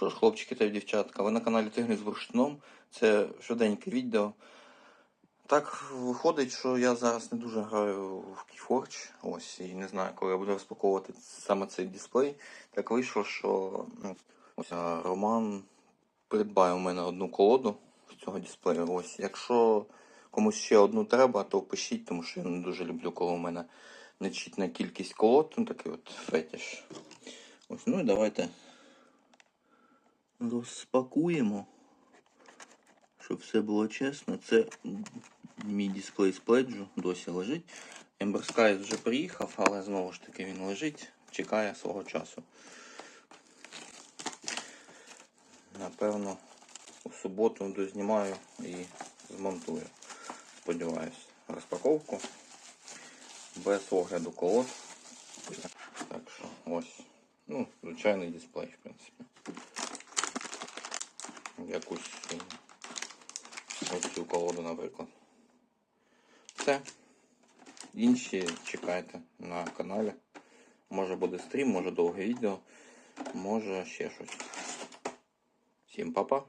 Що ж, хлопчики та дівчатка, ви на каналі Тигри з бурштином. Це швиденьке відео. Так виходить, що я зараз не дуже граю в Keyforge. Ось, і не знаю, коли я буду розпаковувати саме цей дисплей. Так вийшло, що ну, ось, Роман придбає у мене одну колоду з цього дисплею. Ось, якщо комусь ще одну треба, то пишіть, тому що я не дуже люблю, коли у мене нечітна кількість колод. Ну такий от фетіш. Ось, ну і давайте розпакуємо. Щоб все було чесно, це мій дисплей з пледжу досі лежить. Ember вже приїхав, але знову ж таки він лежить, чекає свого часу. Напевно, у суботу дознімаю і змонтую. Сподіваюсь, розпаковку без огляду колод. Так що ось. Ну, звичайний дисплей. Якусь е, ось цю колоду, наприклад. Все. Інші чекайте на каналі. Може буде стрім, може довге відео, може ще щось. Всім па-па.